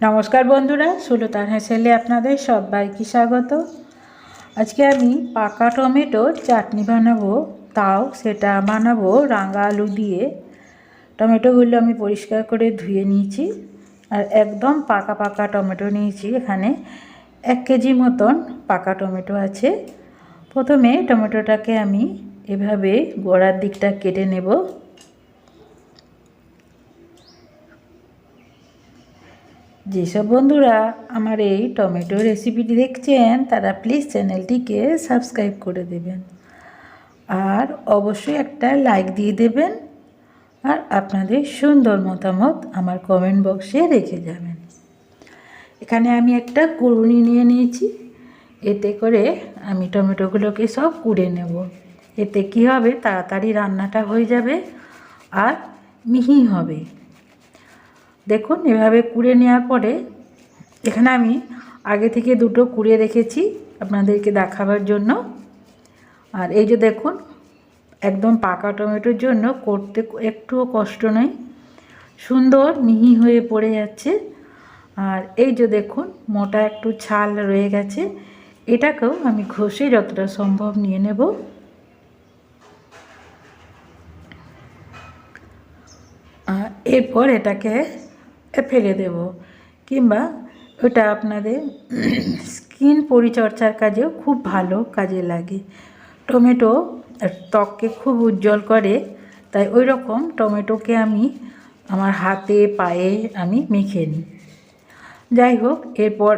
নমস্কার বন্ধুরা, সুলতান হেসেলে আপনাদের সবাইকে স্বাগত। আজকে আমি পাকা টমেটোর চাটনি বানাবো, তাও সেটা বানাবো রাঙা আলু দিয়ে। টমেটোগুলো আমি পরিষ্কার করে ধুয়ে নিয়েছি আর একদম পাকা পাকা টমেটো নিয়েছি। এখানে এক কেজি মতন পাকা টমেটো আছে। প্রথমে টমেটোটাকে আমি এভাবে গোড়ার দিকটা কেটে নেব। যেসব বন্ধুরা আমার এই টমেটো রেসিপিটি দেখছেন, তারা প্লিজ চ্যানেলটিকে সাবস্ক্রাইব করে দেবেন। আর অবশ্যই একটা লাইক দিয়ে দেবেন। আর আপনাদের সুন্দর মতামত আমার কমেন্ট বক্সে রেখে যাবেন। এখানে আমি একটা কুড়ুনি নিয়ে নিয়েছি। এতে করে আমি টমেটোগুলোকে সব কুড়ে নেব। এতে কি হবে? তাড়াতাড়ি রান্নাটা হয়ে যাবে। আর মিহি হবে। দেখুন, এভাবে কুড়ে নেওয়ার পরে এখানে আমি আগে থেকে দুটো কুড়ে রেখেছি আপনাদেরকে দেখাবার জন্য। আর এই যে দেখুন, একদম পাকা টমেটোর জন্য করতে একটুও কষ্ট নয়। সুন্দর মিহি হয়ে পড়ে যাচ্ছে। আর এই যে দেখুন, মোটা একটু ছাল রয়ে গেছে। এটাকেও আমি ঘষে যতটা সম্ভব নিয়ে নেব। এরপর এটাকে ফেলে দেব। কিংবা ওটা আপনাদের স্কিন পরিচর্যার কাজেও খুব ভালো কাজে লাগে। টমেটো ত্বককে খুব উজ্জ্বল করে, তাই ওই রকম টমেটোকে আমি আমার হাতে, পায়ে আমি মেখে নিই। যাই হোক, এরপর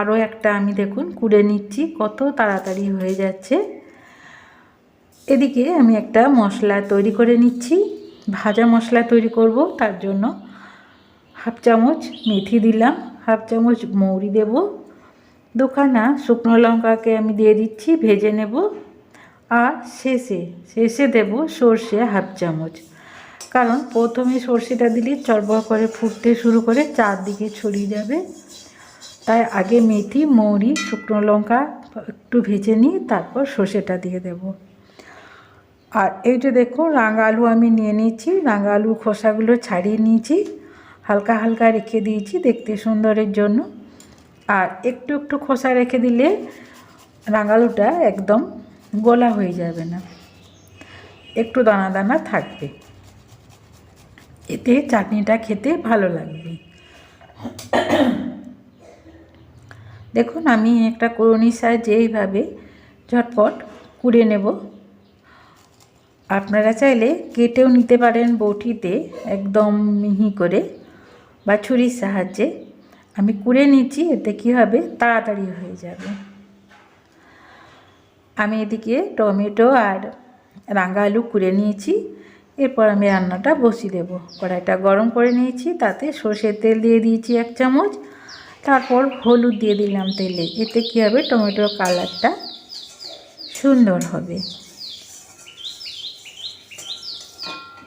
আরও একটা আমি দেখুন কুড়ে নিচ্ছি, কত তাড়াতাড়ি হয়ে যাচ্ছে। এদিকে আমি একটা মশলা তৈরি করে নিচ্ছি, ভাজা মশলা তৈরি করব, তার জন্য হাফ চামচ মেথি দিলাম, হাফ চামচ মৌরি দেব। দুখানা শুকনো লঙ্কাকে আমি দিয়ে দিচ্ছি, ভেজে নেব। আর শেষে শেষে দেব সর্ষে হাফ চামচ। কারণ প্রথমে সর্ষেটা দিলে চরবর করে ফুটতে শুরু করে চারদিকে ছড়িয়ে যাবে। তাই আগে মেথি, মৌরি, শুকনো লঙ্কা একটু ভেজে নিয়ে তারপর সর্ষেটা দিয়ে দেব। আর এইটা দেখো রাঙা আলু আমি নিয়ে নিয়েছি, রাঙা আলুর খোসাগুলো ছাড়িয়ে নিয়েছি। হালকা হালকা রেখে দিয়েছি দেখতে সুন্দরের জন্য। আর একটু একটু খোসা রেখে দিলে রাঙালুটা একদম গোলা হয়ে যাবে না। একটু দানা দানা থাকবে। এতে চাটনিটা খেতে ভালো লাগবে। দেখুন, আমি একটা করুণি সাহায্যে এইভাবে ঝটপট কুড়ে নেব। আপনারা চাইলে কেটেও নিতে পারেন বটিতে একদম মিহি করে। বা ছুরির সাহায্যে আমি কুড়ে নিচ্ছি, এতে কী হবে? তাড়াতাড়ি হয়ে যাবে। আমি এদিকে টমেটো আর রাঙা আলু কুড়ে নিয়েছি, এরপর আমি রান্নাটা বসিয়ে দেবো। কড়াইটা গরম করে নিয়েছি, তাতে সর্ষের তেল দিয়ে দিয়েছি এক চামচ। তারপর হলুদ দিয়ে দিলাম তেলে, এতে কী হবে? টমেটোর কালারটা সুন্দর হবে।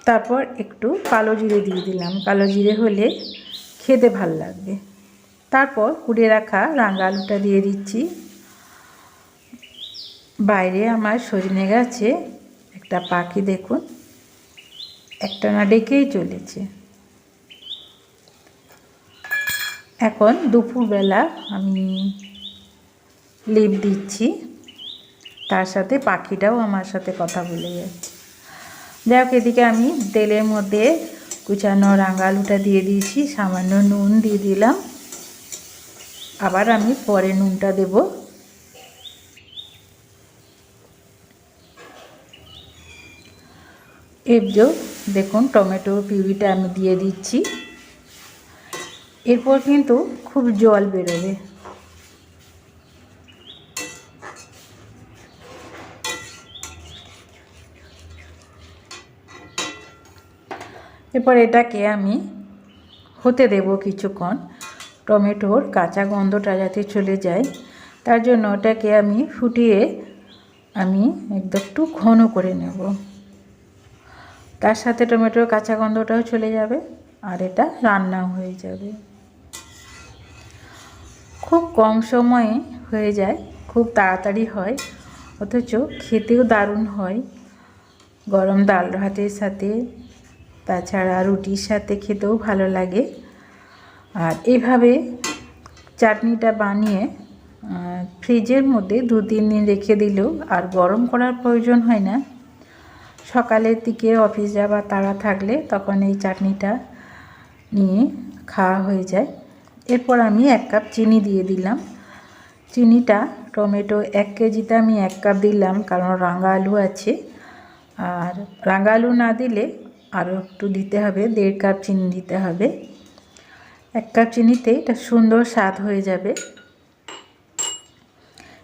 তারপর একটু কালো জিরে দিয়ে দিলাম। কালো জিরে হলে খেতে ভালো লাগবে। তারপর কুড়ে রাখা রাঙা আলুটা দিয়ে দিচ্ছি। বাইরে আমার সজনে গাছে একটা পাখি দেখুন, একটা না ডেকেই চলেছে। এখন দুপুরবেলা আমি লিপ দিচ্ছি, তার সাথে পাখিটাও আমার সাথে কথা বলে যাচ্ছে। যাই হোক, এদিকে আমি তেলের মধ্যে কুচানো রাঙা আলুটা দিয়ে দিয়েছি, সামান্য নুন দিয়ে দিলাম। আবার আমি পরে নুনটা দেব। এর দেখুন, টমেটো পিউরিটা আমি দিয়ে দিচ্ছি। এরপর কিন্তু খুব জল বেরোবে। এরপর এটাকে আমি হতে দেব কিছুক্ষণ। টমেটোর কাঁচা গন্ধটা যাতে চলে যায়, তার জন্য ওটাকে আমি ফুটিয়ে আমি একদম একটু ঘন করে নেব। তার সাথে টমেটোর কাঁচা গন্ধটাও চলে যাবে আর এটা রান্নাও হয়ে যাবে। খুব কম সময়ে হয়ে যায়, খুব তাড়াতাড়ি হয়, অথচ খেতেও দারুণ হয়। গরম ডাল ভাতের সাথে তাছাড়া রুটির সাথে খেতেও ভালো লাগে। আর এভাবে চাটনিটা বানিয়ে ফ্রিজের মধ্যে দু তিন দিন রেখে দিলেও আর গরম করার প্রয়োজন হয় না। সকালের দিকে অফিস যাওয়া তাড়া থাকলে তখন এই চাটনিটা নিয়ে খাওয়া হয়ে যায়। এরপর আমি এক কাপ চিনি দিয়ে দিলাম। চিনিটা, টমেটো এক কেজিতে আমি এক কাপ দিলাম, কারণ রাঙা আলু আছে। আর রাঙা আলু না দিলে আরও একটু দিতে হবে, দেড় কাপ চিনি দিতে হবে। এক কাপ চিনিতে এটা সুন্দর স্বাদ হয়ে যাবে।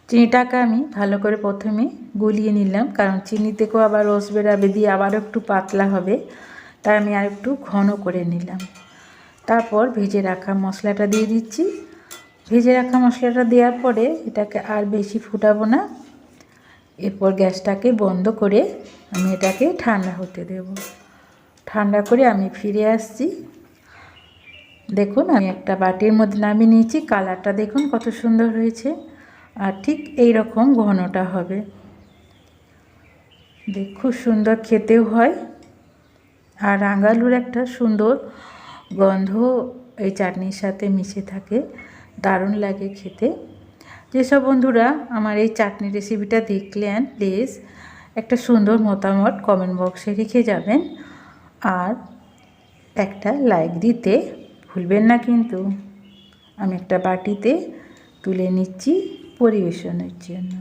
চিনিটাকে আমি ভালো করে প্রথমে গুলিয়ে নিলাম, কারণ চিনি থেকেও আবার রস বেরাবে দিয়ে আবার একটু পাতলা হবে, তাই আমি আর একটু ঘন করে নিলাম। তারপর ভেজে রাখা মশলাটা দিয়ে দিচ্ছি। ভেজে রাখা মশলাটা দেওয়ার পরে এটাকে আর বেশি ফুটাবো না। এরপর গ্যাসটাকে বন্ধ করে আমি এটাকে ঠান্ডা হতে দেব। ঠান্ডা করে আমি ফিরে আসছি। দেখুন, আমি একটা বাটির মধ্যে নামিয়ে নিয়েছি। কালারটা দেখুন কত সুন্দর হয়েছে। আর ঠিক এই রকম ঘনটা হবে। দেখ, খুব সুন্দর খেতেও হয়। আর রাঙালুর একটা সুন্দর গন্ধ এই চাটনির সাথে মিশে থাকে। দারুণ লাগে খেতে। যেসব বন্ধুরা আমার এই চাটনি রেসিপিটা দেখলেন প্লিজ একটা সুন্দর মতামত কমেন্ট বক্সে রেখে যাবেন। আর একটা লাইক দিতে ভুলবেন না কিন্তু। আমি একটা বাটিতে তুলে নিচ্ছি পরিবেশনের জন্য।